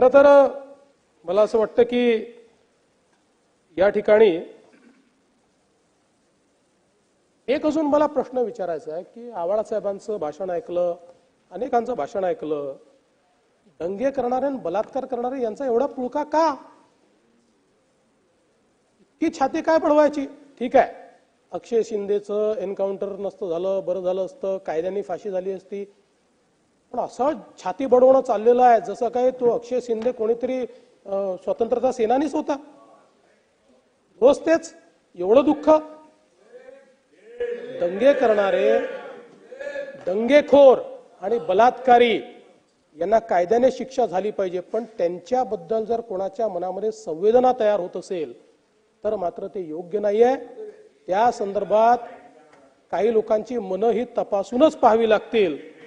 खरं तर मला असं वाटतं की या ठिकाणी एक अजून मला प्रश्न विचारायचा आहे की आवाळा साहेबांचं भाषण ऐकलं अनेकांचं भाषण ऐकलं दंगे करणारे आणि बलात्कार करणारे यांचा एवढा पुळका का? की छाती काय पडवायची? ठीक आहे. अक्षय शिंदेचं एन्काउंटर नसतं झालं बरं झालं असतं कायद्याने फाशी झाली असती पण असं छाती बडवणं चाललेलं आहे जसं काय तो अक्षय शिंदे कोणीतरी अं, स्वतंत्रता सेनानीच होता. रोज तेच. एवढं दुःख. दंगे करणारे दंगेखोर आणि बलात्कारी यांना कायद्याने शिक्षा झाली पाहिजे पण त्यांच्याबद्दल जर कोणाच्या मनामध्ये संवेदना तयार होत असेल तर मात्र ते योग्य नाहीये. त्या संदर्भात काही लोकांची मनं ही तपासूनच पाहावी लागतील.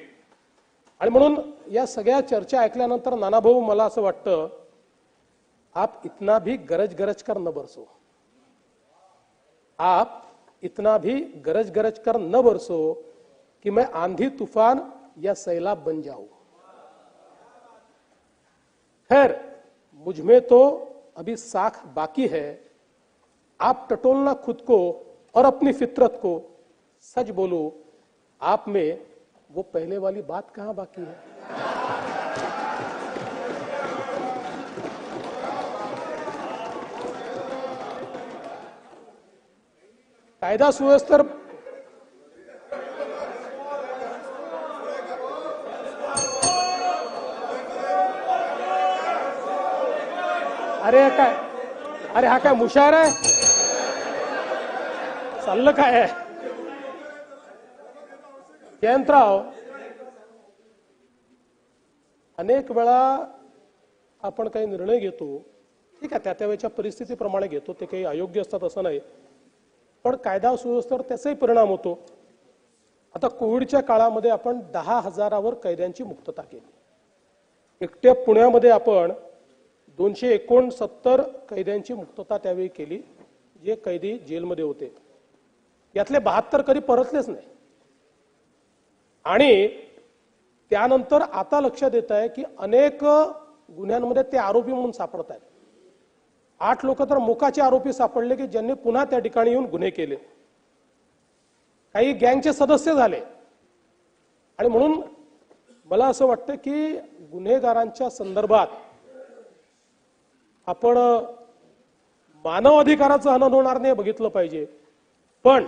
आणि म्हणून या सगळ्या चर्चा ऐकल्यानंतर नानाभाऊ मला असं वाटतं आप इतना भी गरज गरज कर न बरसो. आप इतना भी गरज गरज कर न बरसो कि मैं आंधी तूफान या सैलाब बन जाऊं। खैर मुझमें तो अभी साख बाकी है। आप टटोलना खुद को और अपनी फितरत को सच बोलो आप में वो पहले वाली बात कहाँ बाकी है? कायदा सुव्यवस्था अरे हा काय अरे हा काय मुशार आहे चाललं आहे जयंतराव अनेक वेळा आपण काही निर्णय घेतो ठीक आहे त्या त्यावेळेच्या परिस्थितीप्रमाणे घेतो ते काही अयोग्य असतात असं नाही पण कायदा सुव्यवस्थेवर त्याचाही परिणाम होतो आता कोविडच्या काळामध्ये आपण दहा हजारावर कैद्यांची मुक्तता केली एकट्या पुण्यामध्ये आपण दोनशे एकोणसत्तर कैद्यांची मुक्तता त्यावेळी केली जे कैदी जेलमध्ये होते यातले बहात्तर कधी परतलेच नाही आणि त्यानंतर आता लक्षात येत आहे की अनेक गुन्ह्यांमध्ये ते आरोपी म्हणून सापडत आहेत. आठ लोक तर मुकाचे आरोपी सापडले की ज्यांनी पुन्हा त्या ठिकाणी येऊन गुन्हे केले. काही गँगचे सदस्य झाले. आणि म्हणून मला असं वाटतं की गुन्हेगारांच्या संदर्भात आपण मानव अधिकाराचं हनन होणार नाही बघितलं पाहिजे. पण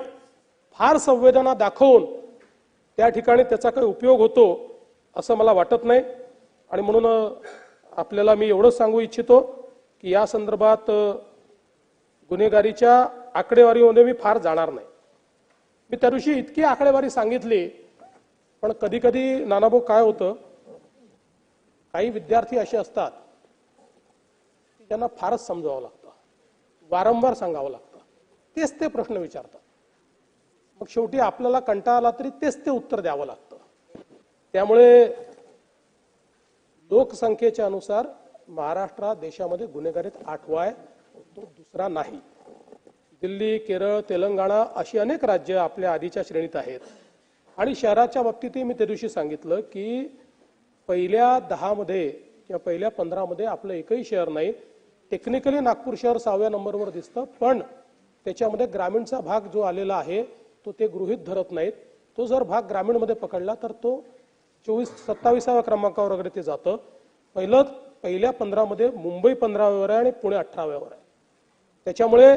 फार संवेदना दाखवून त्या ठिकाणी त्याचा काही उपयोग होतो असं मला वाटत नाही. आणि म्हणून आपल्याला मी एवढंच सांगू इच्छितो की या संदर्भात गुन्हेगारीच्या आकडेवारीमध्ये मी फार जाणार नाही. मी त्या दिवशी इतकी आकडेवारी सांगितली पण कधी कधी नानाभाऊ काय होतं काही विद्यार्थी असे असतात की त्यांना फारच समजावं लागतं वारंवार सांगावं लागतं तेच ते प्रश्न विचारतात. मग शेवटी आपल्याला कंटाळा आला तरी तेच ते उत्तर द्यावं लागतं. त्यामुळे लोकसंख्येच्या अनुसार महाराष्ट्र देशामध्ये गुन्हेगारीत आठवा आहे तो दुसरा नाही. दिल्ली केरळ तेलंगणा अशी अनेक राज्य आपल्या आधीच्या श्रेणीत आहेत. आणि शहराच्या बाबतीतही मी त्या दिवशी सांगितलं की पहिल्या दहामध्ये किंवा पहिल्या पंधरामध्ये आपलं एकही शहर नाही. टेक्निकली नागपूर शहर सहाव्या नंबरवर दिसतं पण त्याच्यामध्ये ग्रामीणचा भाग जो आलेला आहे तो ते गृहित धरत नाहीत. तो जर भाग ग्रामीणमध्ये पकडला तर तो चोवीस सत्तावीसाव्या क्रमांकावर वगैरे ते जातं. पहिलं पहिल्या पंधरामध्ये मुंबई पंधराव्यावर आहे आणि पुणे अठराव्यावर आहे. त्याच्यामुळे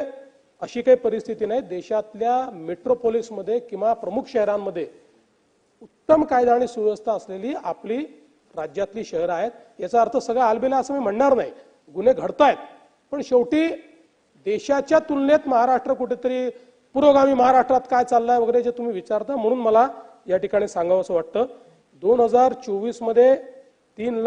अशी काही परिस्थिती नाही. देशातल्या मेट्रोपोलिसमध्ये किंवा प्रमुख शहरांमध्ये उत्तम कायदा आणि सुव्यवस्था असलेली आपली राज्यातली शहरं आहेत. याचा अर्थ सगळं आलबेला असं मी म्हणणार नाही. गुन्हे घडतायत. पण शेवटी देशाच्या तुलनेत महाराष्ट्र कुठेतरी पुरोगामी महाराष्ट्रात काय चाललंय वगैरे जे तुम्ही विचारता म्हणून मला या ठिकाणी सांगावं असं वाटतं. दोन हजार चोवीसमध्ये तीन लाख